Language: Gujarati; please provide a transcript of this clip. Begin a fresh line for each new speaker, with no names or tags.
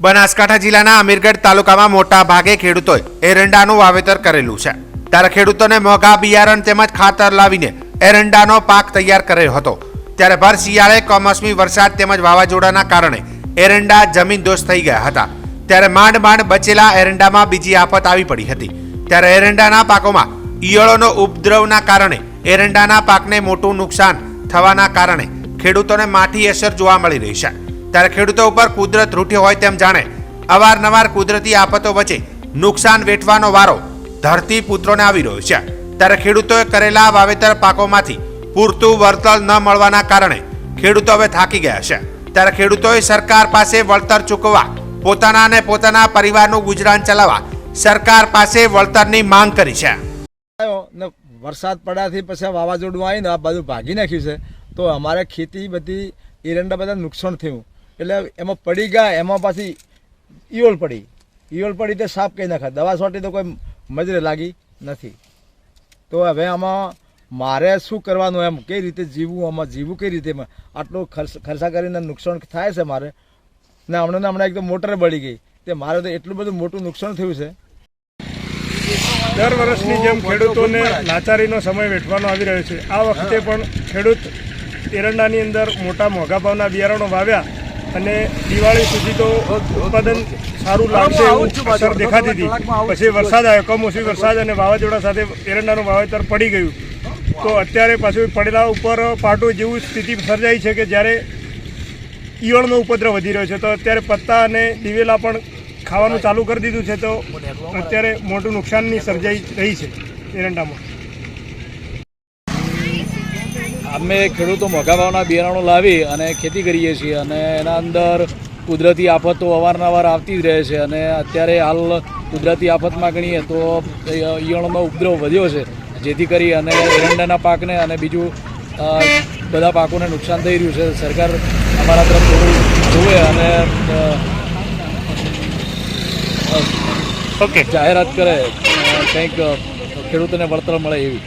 બનાસકાંઠા જિલ્લાના અમીરગઢ તાલુકામાં મોટા ભાગે ખેડૂતોએ એરંડાનું વાવેતર કરેલું છે. ત્યારે ખેડૂતોને મોંઘા બિયારણ તેમજ ખાતર લાવીને એરંડાનો પાક તૈયાર કર્યો હતો. ત્યારે ભર શિયાળે કમોસમી વરસાદ તેમજ વાવાઝોડાના કારણે એરંડા જમીન દોષ થઈ ગયા હતા. ત્યારે માંડ માંડ બચેલા એરંડામાં બીજી આફત આવી પડી હતી. ત્યારે એરંડાના પાકોમાં ઈયળોનો ઉપદ્રવના કારણે એરંડાના પાકને મોટું નુકસાન થવાના કારણે ખેડૂતોને માઠી અસર જોવા મળી રહી છે. ત્યારે ખેડૂતો ઉપર કુદરત રૂઠી હોય તેમ જાણે. અવારનવાર કુદરતી આફતો વચ્ચે નુકસાન વેઠવાનો વારો ધરતી પુત્રોને આવી રહ્યો છે. ત્યારે ખેડૂતોએ કરેલા વાવેતર પાકોમાંથી પૂરતું વળતર ન મળવાના કારણે ખેડૂતો હવે થાકી ગયા છે. ત્યારે ખેડૂતોએ સરકાર પાસે વળતર ચૂકવવા, પોતાના અને પોતાના પરિવારનું ગુજરાન ચલાવવા સરકાર પાસે વળતરની માંગ કરી છે.
વરસાદ પડ્યાથી પછી વાવાઝોડું આવીને આ બધું ભાગી નાખ્યું છે. તો અમારે ખેતી બધી એરંડા બધા નુકસાન થયું. એટલે એમાં પડી ગયા, એમાં પાછી ઈયળ પડી. ઈયળ પડી તે સાફ કરી નાખે દવા છોટી તો કોઈ મજરે લાગી નથી. તો હવે આમાં મારે શું કરવાનું એમ? કઈ રીતે જીવવું આમાં? જીવવું કઈ રીતે આટલો આટલું ખર્ચ, ખર્ચા કરીને નુકસાન થાય છે મારે? ને હમણાં ને હમણાં એકદમ મોટર બળી ગઈ. તે મારે તો એટલું બધું મોટું નુકસાન થયું છે.
દર વર્ષની જેમ ખેડૂતોને લાચારીનો સમય વેઠવાનો આવી રહ્યો છે. આ વખતે પણ ખેડૂત એરંડાની અંદર મોટા મોંઘા ભાવના બિયારણો વાવ્યા. અને દિવાળી સુધી તો ઉત્પાદન સારું લાગશે એવું અસર દેખાતી હતી. પછી વરસાદ આવ્યો કમોસમી વરસાદ અને વાવાઝોડા સાથે એરંડાનું વાવેતર પડી ગયું. તો અત્યારે પાછું પડેલા ઉપર પાટો જેવું સ્થિતિ સર્જાઈ છે કે જ્યારે ઈયળનો ઉપદ્રવ વધી રહ્યો છે તો અત્યારે પત્તા અને દિવેલા પણ ખાવાનું ચાલુ કરી દીધું છે તો અત્યારે મોટું નુકસાનની સર્જાઈ રહી છે એરંડામાં.
અમે ખેડૂતો મોંઘા ભાવના બિયારણો લાવી અને ખેતી કરીએ છીએ અને એના અંદર કુદરતી આફતો અવારનવાર આવતી જ રહે છે અને અત્યારે હાલ કુદરતી આફતમાં ગણીએ તો ઈયળનો ઉપદ્રવ વધ્યો છે જેથી કરી અને એરંડાના પાકને અને બીજું બધા પાકોને નુકસાન થઈ રહ્યું છે. સરકાર અમારા તરફ થોડું જોવે અને
ઓકે.
જાહેરાત કરે કંઈક ખેડૂતોને વળતર મળે એવી.